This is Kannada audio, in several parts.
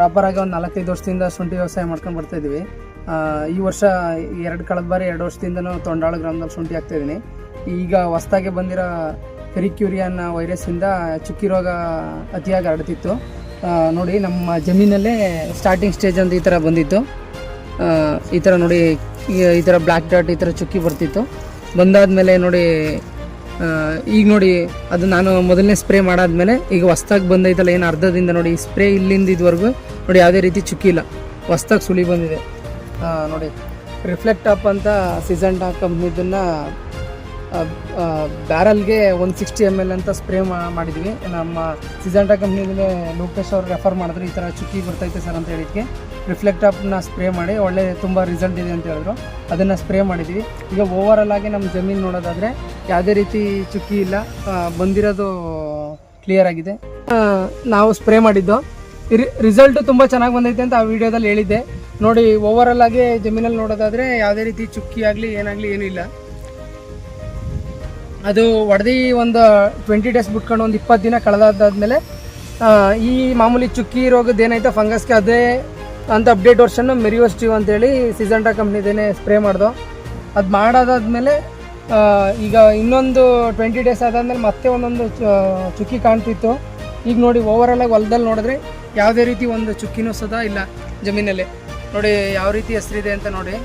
ಪ್ರಾಪರಾಗಿ ಒಂದು ನಾಲ್ಕೈದು ವರ್ಷದಿಂದ ಶುಂಠಿ ವ್ಯವಸಾಯ ಮಾಡ್ಕೊಂಡು ಬರ್ತಾಯಿದ್ವಿ ಈ ವರ್ಷ ಎರಡು ಕಳೆದ ಬಾರಿ ಎರಡು ವರ್ಷದಿಂದನೂ ತೊಂಡಾಳ ಗ್ರಾಮದಲ್ಲಿ ಶುಂಠಿ ಹಾಕ್ತಾ ಇದ್ದೀನಿ ಈಗ ಹೊಸ್ದಾಗೆ ಬಂದಿರೋ ಫೆರಿಕ್ಯೂರಿಯನ್ ವೈರಸ್ಸಿಂದ ಚುಕ್ಕಿ ರೋಗ ಅತಿಯಾಗಿ ಹರಡ್ತಿತ್ತು. ನೋಡಿ ನಮ್ಮ ಜಮೀನಲ್ಲೇ ಸ್ಟಾರ್ಟಿಂಗ್ ಸ್ಟೇಜ್ ಅಂತ ಈ ಥರ ಬಂದಿತ್ತು. ಈ ಥರ ನೋಡಿ ಈ- ಥರ ಬ್ಲ್ಯಾಕ್ ಡಾಟ್ ಈ ಥರ ಚುಕ್ಕಿ ಬರ್ತಿತ್ತು. ಬಂದಾದ್ಮೇಲೆ ನೋಡಿ ಆ, ಈಗ ನೋಡಿ, ಅದು ನಾನು ಮೊದಲನೇ ಸ್ಪ್ರೇ ಮಾಡಾದ್ಮೇಲೆ ಈಗ ಹೊಸ್ದಾಗಿ ಬಂದೈತಲ್ಲ, ಏನು ಅರ್ಧದಿಂದ ನೋಡಿ ಸ್ಪ್ರೇ ಇಲ್ಲಿಂದ ಇದುವರೆಗೂ ನೋಡಿ, ಯಾವುದೇ ರೀತಿ ಚುಕ್ಕಿಲ್ಲ ಹೊಸ್ದಾಗಿ ಸುಳಿ ಬಂದಿದೆ. ನೋಡಿ ರಿಫ್ಲೆಕ್ಟ್ ಅಪ್ ಅಂತ ಸಿಸಂಟಾ ಕಂಪ್ನಿದನ್ನು ಬ್ಯಾರಲ್ಗೆ ಒಂದು ಸಿಕ್ಸ್ಟಿ ಎಂ ಎಲ್ ಅಂತ ಸ್ಪ್ರೇ ಮಾಡಿದ್ವಿ. ನಮ್ಮ ಸಿಸಂಟಾ ಕಂಪ್ನಿಗೆ ಲೋಕೇಶ್ ಅವ್ರು ರೆಫರ್ ಮಾಡಿದ್ರು, ಈ ಥರ ಚುಕ್ಕಿ ಬರ್ತೈತೆ ಸರ್ ಅಂತ ಹೇಳಿದ್ಕೆ. ರಿಫ್ಲೆಕ್ಟ್ ಆಪ್ನ ಸ್ಪ್ರೇ ಮಾಡಿ, ಒಳ್ಳೆ ತುಂಬ ರಿಸಲ್ಟ್ ಇದೆ ಅಂತ ಹೇಳಿದ್ರು. ಅದನ್ನು ಸ್ಪ್ರೇ ಮಾಡಿದ್ವಿ. ಈಗ ಓವರಲ್ ಆಗಿ ನಮ್ಮ ಜಮೀನು ನೋಡೋದಾದರೆ ಯಾವುದೇ ರೀತಿ ಚುಕ್ಕಿ ಇಲ್ಲ ಬಂದಿರೋದು ಕ್ಲಿಯರ್ ಆಗಿದೆ. ನಾವು ಸ್ಪ್ರೇ ಮಾಡಿದ್ದು. ರಿಸಲ್ಟ್ ತುಂಬ ಚೆನ್ನಾಗಿ ಬಂದೈತೆ ಅಂತ ಆ ವಿಡಿಯೋದಲ್ಲಿ ಹೇಳಿದ್ದೆ. ನೋಡಿ ಓವರಲ್ ಆಗಿ ಜಮೀನಲ್ಲಿ ನೋಡೋದಾದರೆ ಯಾವುದೇ ರೀತಿ ಚುಕ್ಕಿ ಆಗಲಿ, ಏನಾಗಲಿ ಏನೂ ಇಲ್ಲ. ಅದು ಒಡೆದು ಒಂದು ಟ್ವೆಂಟಿ ಡೇಸ್ ಬಿಟ್ಕೊಂಡು ಒಂದು ಇಪ್ಪತ್ತು ದಿನ ಕಳೆದಾದ್ಮೇಲೆ ಈ ಮಾಮೂಲಿ ಚುಕ್ಕಿ ರೋಗದ ಏನೈತೆ ಫಂಗಸ್ಗೆ ಅದೇ ಅಂತ ಅಪ್ಡೇಟ್ ವರ್ಷನ್ ಮೆರಿಯೋಸ್ಟಿವ್ ಅಂತೇಳಿ ಸಿಸಂಟಾ ಕಂಪ್ನಿದೇನೆ ಸ್ಪ್ರೇ ಮಾಡ್ದು. ಅದು ಮಾಡೋದಾದ್ಮೇಲೆ ಈಗ ಇನ್ನೊಂದು ಟ್ವೆಂಟಿ ಡೇಸ್ ಆದಾದ್ಮೇಲೆ ಮತ್ತೆ ಒಂದೊಂದು ಚುಕ್ಕಿ ಕಾಣ್ತಿತ್ತು. ಈಗ ನೋಡಿ ಓವರಾಲ್ ಆಗಿ ಹೊಲದಲ್ಲಿ ನೋಡಿದ್ರೆ ಯಾವುದೇ ರೀತಿ ಒಂದು ಚುಕ್ಕಿನೂ ಸದಾ ಇಲ್ಲ ಜಮೀನಲ್ಲಿ. ನೋಡಿ ಯಾವ ರೀತಿ ಹೆಸರಿದೆ ಅಂತ ನೋಡಿ.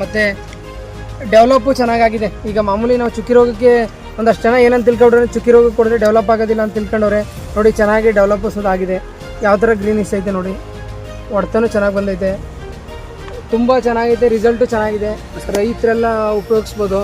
ಮತ್ತೆ ಡೆವಲಪ್ಪು ಚೆನ್ನಾಗಾಗಿದೆ. ಈಗ ಮಾಮೂಲಿ ನಾವು ಚುಕ್ಕಿ ರೋಗಕ್ಕೆ ಒಂದಷ್ಟು ಜನ ಏನಂತ ತಿಳ್ಕೊಂಡ್ರೆ ಚುಕ್ಕಿ ರೋಗಕ್ಕೆ ಕೊಡಿದ್ರೆ ಡೆವಲಪ್ ಆಗೋದಿಲ್ಲ ಅಂತ ತಿಳ್ಕೊಂಡವ್ರೆ, ನೋಡಿ ಚೆನ್ನಾಗಿ ಡೆವಲಪ್ ಆಗಿದೆ. ಯಾವ ಥರ ಗ್ರೀನಿಶ್ ಐತೆ ನೋಡಿ. ಹೊಡ್ತನೂ ಚೆನ್ನಾಗಿ ಬಂದೈತೆ. ತುಂಬ ಚೆನ್ನಾಗೈತೆ, ರಿಸಲ್ಟು ಚೆನ್ನಾಗಿದೆ. ರೈತರೆಲ್ಲ ಉಪಯೋಗಿಸ್ಬೋದು.